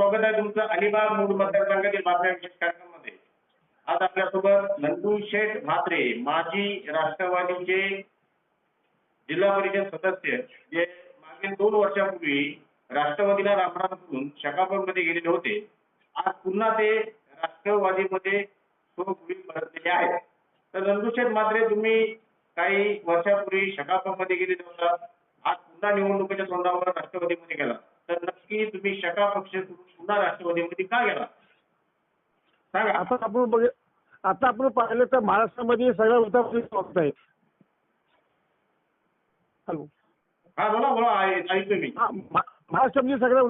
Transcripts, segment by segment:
स्वागत आहे तुमचं अलिबाग मूळ मतदारसंघातील बातम्या विशेष कार्यक्रमामध्ये. आज आपल्यासोबत नंदू शेठ म्हात्रे माजी राष्ट्रवादीचे जिल्हा परिषद सदस्य जे मागील दोन वर्षापूर्वी राष्ट्रवादीला रामराम करून शकापूरमध्ये गेलेले होते आज पुन्हा ते राष्ट्रवादीमध्ये स्वभूमी परतलेले आहेत. तर नंदू शेठ म्हात्रे तुम्ही काही वर्षापूर्वी शकापूरमध्ये गेलेले होता आज पुन्हा निवडणुकीच्या तोंडावर राष्ट्रवादीमध्ये गेला तर नक्की तुम्ही शका पक्ष पुन्हा राष्ट्रवादीमध्ये का गेला? सांगा. आता आपण बघ आता आपण पाहिलं तर महाराष्ट्रामध्ये सगळ्या आहे हॅलो. हा बोला बोला मी. महा- महाराष्ट्रामध्ये सगळ्या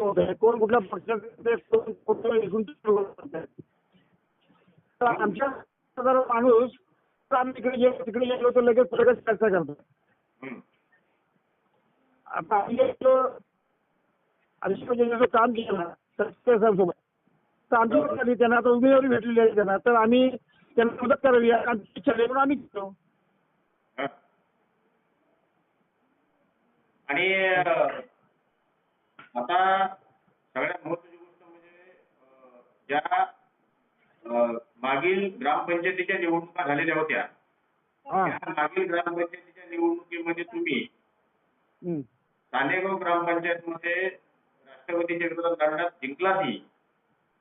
होत आहे कोण कुठल्या पक्षाचे कोण कुठल्या आमच्या माणूस आम्ही इकडे गेलो तिकडे गेलो तर लगेच लगेच चर्चा करतो. आता आम्ही योजनेचं काम केलं ना तर आमची झाली त्यांना आता उमेदवारी भेटलेली आहे त्यांना. तर आम्ही त्यांना मदत करावी आमची इच्छा झाली म्हणून आम्ही. आणि आता सगळ्यात महत्वाची गोष्ट म्हणजे ज्या मागील ग्रामपंचायतीच्या निवडणुका झालेल्या होत्या त्या मागील ग्रामपंचायतीच्या निवडणुकीमध्ये तुम्ही. सानेगाव ग्रामपंचायत मध्ये राष्ट्रवादीच्या विरोधात लढण्यात जिंकलाही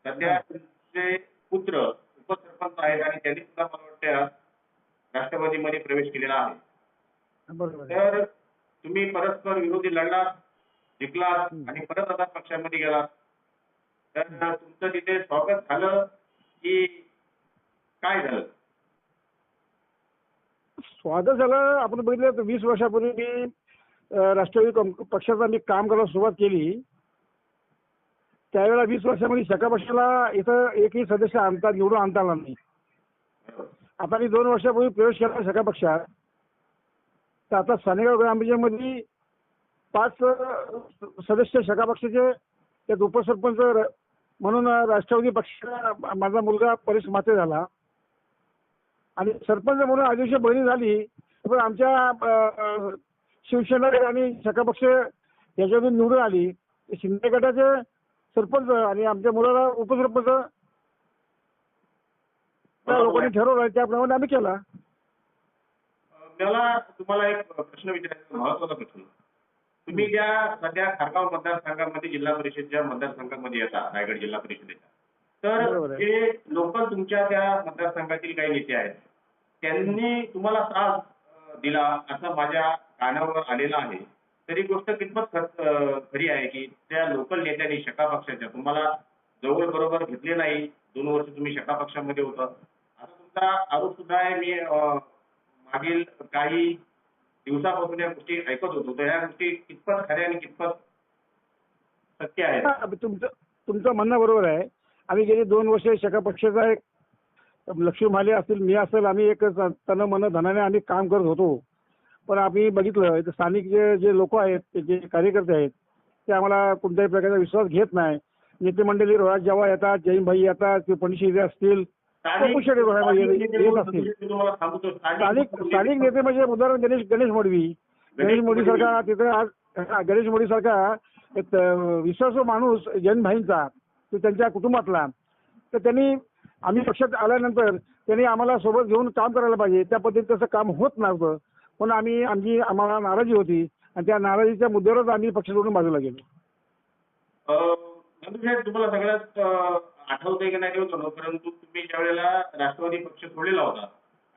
सध्या तुमचे पुत्र उपसरपंच आहेत आणि त्यांनी सुद्धा मला वाटतं राष्ट्रवादीमध्ये प्रवेश केलेला आहे. तर तुम्ही परस्पर विरोधी लढलात जिंकलात. आणि परत आता पक्षामध्ये गेलात तर तुमचं तिथे स्वागत झालं की काय झालं? स्वागत झालं. आपण बघितलं तर वीस वर्षापूर्वी मी राष्ट्रवादी पक्षाचा मी काम करायला सुरुवात केली. त्यावेळेला वीस वर्षामध्ये सकापक्षाला इथं एकही सदस्य आणता निवडून आणता आला नाही. आता मी दोन वर्षापूर्वी प्रवेश केला सकापक्षात तर आता सानेगाव ग्रामपंचायतमध्ये पाच सदस्य सकापक्षाचे त्यात उपसरपंच म्हणून राष्ट्रवादी पक्षाचा माझा मुलगा परेश माते झाला. आणि सरपंच म्हणून आदिवशी बहिणी झाली. पण आमच्या शिवसेना आणि सकापक्ष याच्यातून निवडून आली. शिंदे गटाचे सरपंच आणि आमच्या मुलाला उपसरपंच त्या लोकांनी ठरवलं त्याप्रमाणे आम्ही केला. मला तुम्हाला एक प्रश्न विचारायचा महत्त्वाचा प्रश्न. तुम्ही ज्या सध्या खारगाव मतदारसंघामध्ये जिल्हा परिषदच्या मतदारसंघामध्ये येता रायगड जिल्हा परिषदेच्या. तर. जे लोक तुमच्या त्या मतदारसंघातील काही नेते आहेत. त्यांनी तुम्हाला त्रास दिला असं माझ्या कानावर आलेलं आहे. तरी गोष्ट कितपत खरी आहे की त्या लोकल नेत्यांनी शका पक्षाच्या तुम्हाला जवळ बरोबर घेतले नाही. दोन वर्ष तुम्ही शका पक्षामध्ये होता. आता तुमचा आरोप सुद्धा आहे. मी मागील काही दिवसापासून या गोष्टी ऐकत होतो. तर या गोष्टी कितपत खऱ्या आणि कितपत सत्य आहे तुमचं तुमचं म्हणणं बरोबर आहे. आम्ही गेली दोन वर्ष शका पक्षाचा एक लक्ष्मी माले असतील मी असेल आम्ही एक तन मन धनाने आम्ही काम करत होतो. पण आम्ही बघितलं इथं स्थानिक जे जे लोक आहेत जे कार्यकर्ते आहेत ते आम्हाला कोणत्याही प्रकारचा विश्वास घेत नाही. नेते मंडळी रोहात जेव्हा येतात जैन भाई येतात ते पणशी असतील स्थानिक- स्थानिक नेते म्हणजे उदाहरण गणेश गणेश मोडवी. गणेश मोडी सारखा तिथे आज गणेश मोडी सारखा विश्वासू माणूस जैन भाईंचा तो त्यांच्या कुटुंबातला. तर त्यांनी आम्ही पक्षात आल्यानंतर त्यांनी आम्हाला सोबत घेऊन काम करायला पाहिजे. त्या पद्धतीने तसं काम होत नव्हतं. पण आम्ही आमची आम्हाला नाराजी होती. आणि त्या नाराजीच्या मुद्द्यावरच आम्ही पक्ष सोडून बाजूला गेलो. साहेब तुम्हाला सगळ्यात आठवतंय की नाही होतं परंतु तुम्ही ज्या वेळेला राष्ट्रवादी पक्ष सोडलेला होता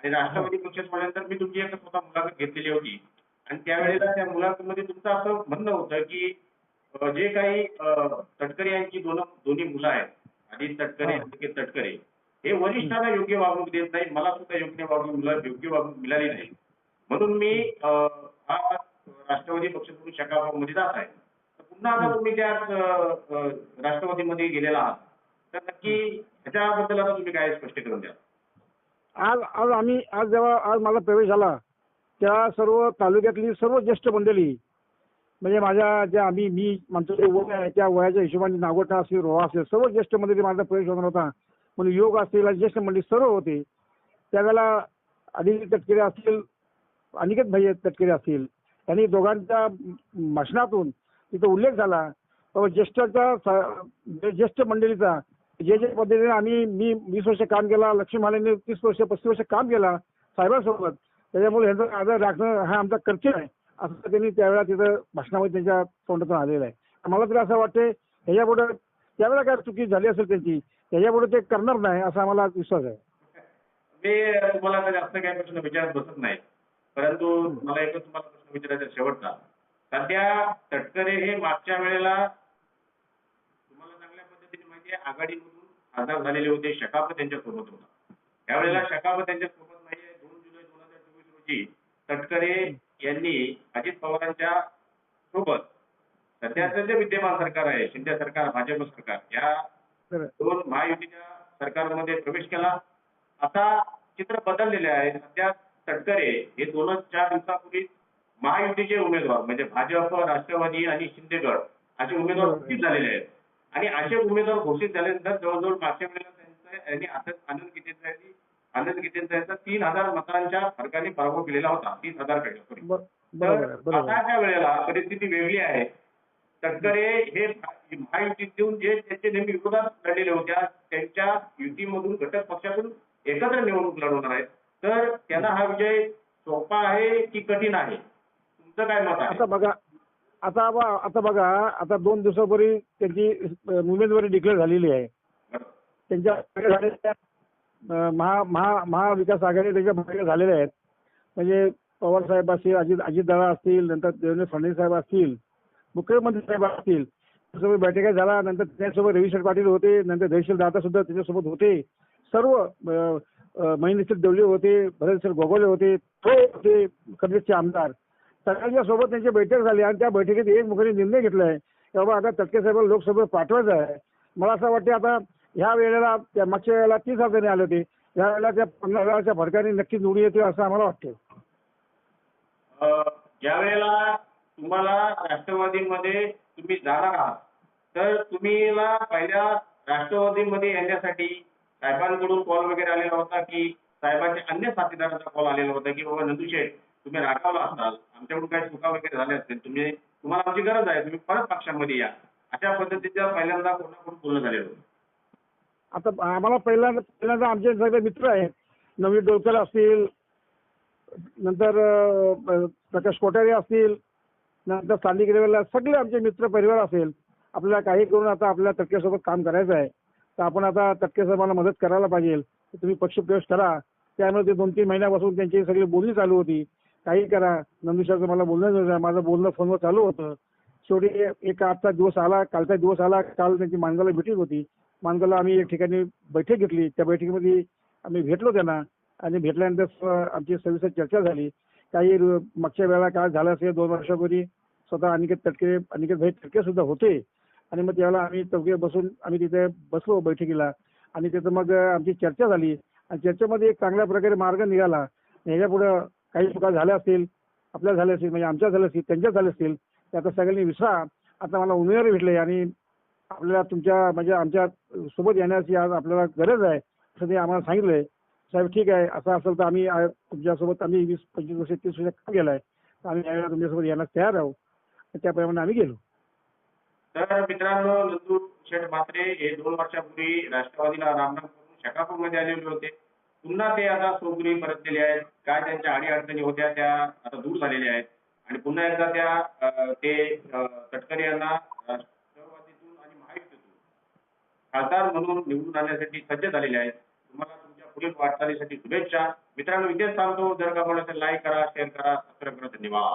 आणि राष्ट्रवादी पक्ष सोडल्यानंतर मी तुमची एक स्वतः मुलाखत घेतलेली होती. आणि त्यावेळेला त्या मुलाखतीमध्ये तुमचं असं म्हणणं होतं की जे काही तटकरे यांची दोन दोन्ही मुलं आहेत अजित तटकरे निकेत तटकरे हे वरिष्ठांना योग्य वागणूक देत नाही मला सुद्धा योग्य वागणूक योग्य वागणूक मिळाली नाही. म्हणून मी हा राष्ट्रवादी पक्ष सोडून शकामध्ये जात आहे. तर पुन्हा आता तुम्ही त्या राष्ट्रवादीमध्ये गेलेला आहात तर नक्की ह्याच्याबद्दल आता तुम्ही काय स्पष्ट करून द्या आज आज आम्ही आज जेव्हा आज माझा प्रवेश झाला त्या सर्व तालुक्यातली सर्व ज्येष्ठ मंडळी म्हणजे माझ्या ज्या आम्ही मी आमचं जे वय आहे त्या वयाच्या हिशोबाने नागोठा असेल रोहा असेल सर्व ज्येष्ठ मंडळी माझा प्रवेश होणार होता. म्हणून योग असतील ज्येष्ठ मंडळी सर्व होते. त्यावेळेला अनिल तटकरे असतील अनिकेत भाई तटकरे असतील त्यांनी दोघांच्या भाषणातून तिथं उल्लेख झाला. ज्येष्ठाचा ज्येष्ठ मंडळीचा जे जे पद्धतीने आम्ही मी वीस वर्ष काम केला लक्ष्मी मालेने तीस वर्ष पस्तीस वर्ष काम केला साहेबांसोबत त्याच्यामुळे ह्यांचा आदर राखणं हा आमचा कर्तव्य आहे असं त्यांनी त्यावेळेला तिथं भाषणामध्ये त्यांच्या तोंडातून आलेलं आहे. मला तरी असं वाटते ह्याच्यापुढे त्यावेळेला काय चुकी झाली असेल त्यांची त्याच्यापुढे ते करणार नाही असा आम्हाला विश्वास आहे. मी तुम्हाला जास्त काही प्रश्न विचारत बसत नाही. परंतु मला एकच तुम्हाला प्रश्न विचारायचा शेवटचा. सध्या तटकरे हे मागच्या वेळेला तुम्हाला चांगल्या पद्धतीने माहिती आहे आघाडीमधून खासदार झालेले होते शकापत त्यांच्यासोबत होता. यावेळेला शकापत त्यांच्यासोबत नाहीये. दोन जुलै दोन हजार चोवीस रोजी तटकरे यांनी अजित पवारांच्या सोबत सध्याचं जे विद्यमान सरकार आहे शिंदे सरकार भाजप सरकार या दोन महायुतीच्या सरकारमध्ये प्रवेश केला. आता चित्र बदललेले आहे. सध्या तटकरे हे दोनच चार दिवसापूर्वी महायुतीचे उमेदवार म्हणजे भाजप राष्ट्रवादी आणि शिंदेगड असे उमेदवार. घोषित झालेले आहेत आणि असे उमेदवार घोषित झाल्यानंतर जवळजवळ मागच्या वेळेला आनंद आनंद तीन हजार मतांच्या फरकाने पराभव केलेला होता तीन हजारपेक्षा तर. आताच्या वेळेला परिस्थिती वेगळी आहे तटकरे हे महायुतीतून जे त्यांचे नेहमी विरोधात लढलेले होत्या त्यांच्या युतीमधून घटक पक्षातून एकत्र निवडणूक लढवणार आहेत तर त्यांना हा विजय सोपा आहे की कठीण आहे? तुमचं काय मत आहे? आता बघा आता आता बघा आता दोन दिवसापूर्वी त्यांची उमेदवारी डिक्लेअर झालेली आहे. त्यांच्या महा महा महाविकास आघाडी त्याच्या बैठका झालेल्या आहेत. म्हणजे पवार साहेब असतील अजित अजितदादा असतील नंतर देवेंद्र फडणवीस साहेब असतील मुख्यमंत्री साहेब असतील त्यासोबत बैठका झाला नंतर त्याच्यासोबत रविशंकर पाटील होते नंतर जयशील दादा सुद्धा त्याच्यासोबत होते. सर्व अ, दवले होते भरतसिंह गोगोले होते तो होते काँग्रेसचे आमदार. सगळ्यांच्या सोबत त्यांची बैठक झाली आणि त्या बैठकीत एक मुखाने निर्णय घेतलाय की बाबा आता तटके साहेबांना लोकसभेत पाठवायचं आहे. मला असं वाटते आता ह्या वेळेला त्या मागच्या वेळेला तीस हजार आले होते. या वेळेला त्या पन्नास हजाराच्या फरकाने नक्की निवडून येतील असं आम्हाला वाटतं अ, ज्या वेळेला तुम्हाला राष्ट्रवादीमध्ये तुम्ही जाणार आहात. तर तुम्हीला पहिल्या राष्ट्रवादीमध्ये येण्यासाठी साहेबांकडून कॉल वगैरे आलेला होता की साहेबांच्या अन्य साथीदारांचा कॉल आलेला होता की बाबा नंदूशेठ तुम्ही रागावला असाल. आमच्याकडून काही चुका वगैरे झाल्या असतील. तुम्ही तुम्हाला आमची गरज आहे. तुम्ही परत पक्षामध्ये या. अशा पद्धतीच्या पहिल्यांदा कोणाकडून बोलणं झालेलं होतं. आता आम्हाला पहिल्यांदा पहिल्यांदा आमचे सगळे मित्र आहेत. नवी डोलकर असतील नंतर प्रकाश कोठारे असतील नंतर स्थानिक लेवलला सगळे आमचे मित्र परिवार असेल. आपल्याला काही करून आता आपल्या तटकेसोबत काम करायचं आहे. तर आपण आता तटके साहेबांना मदत करायला पाहिजे. तर तुम्ही पक्षप्रवेश करा. त्यामुळे ते दोन तीन महिन्यापासून त्यांची सगळी बोलणी चालू होती. काही करा. नंदुशाचं मला बोलणं माझं बोलणं फोनवर चालू होतं. शेवटी एक आजचा दिवस आला. कालचा दिवस आला. काल त्यांची मानगावला मिटिंग होती. मानगावला आम्ही एक ठिकाणी बैठक घेतली. त्या बैठकीमध्ये आम्ही भेटलो त्यांना. आणि भेटल्यानंतर आमची सविस्तर चर्चा झाली. काही मागच्या वेळेला काय झालं असेल. दोन वर्षापूर्वी स्वतः अनिकेत तटके अनिकेत भाई तटके सुद्धा होते. आणि मग त्यावेळेला आम्ही चौघे बसून आम्ही तिथे बसलो बैठकीला. आणि तिथं मग आमची चर्चा झाली. आणि चर्चेमध्ये एक चांगल्या प्रकारे मार्ग निघाला. ह्याच्या पुढं काही चुका झाल्या असतील आपल्या झाल्या असतील म्हणजे आमच्या झाल्या असतील त्यांच्या झाल्या असतील ते आता सगळ्यांनी विसरा. आता मला उमेदवारी भेटले आणि आपल्याला तुमच्या म्हणजे आमच्यासोबत येण्याची आज आपल्याला गरज आहे असं ते आम्हाला सांगितलंय. साहेब ठीक आहे. असं असेल तर आम्ही तुमच्यासोबत आम्ही वीस पंचवीस वर्ष तीस वर्ष काम केलंय. तर आम्ही यावेळेला तुमच्यासोबत यायला तयार आहोत. त्याप्रमाणे आम्ही गेलो. तर मित्रांनो नंदू शेठ म्हात्रे हे दोन वर्षापूर्वी राष्ट्रवादीला रामनाथ करून शकापूरमध्ये आलेले होते. पुन्हा ते आता परत परतलेले आहेत. काय त्यांच्या आडी अडचणी होत्या त्या आता दूर झालेल्या आहेत. आणि पुन्हा एकदा त्या ते तटकरे यांना राष्ट्रवादीतून आणि महायुतीतून खासदार म्हणून निवडून आणण्यासाठी सज्ज झालेले आहेत. तुम्हाला तुमच्या पुढील वाटचालीसाठी शुभेच्छा. मित्रांनो इथेच सांगतो जर का मला लाईक करा शेअर करा सबस्क्राईब करा. धन्यवाद.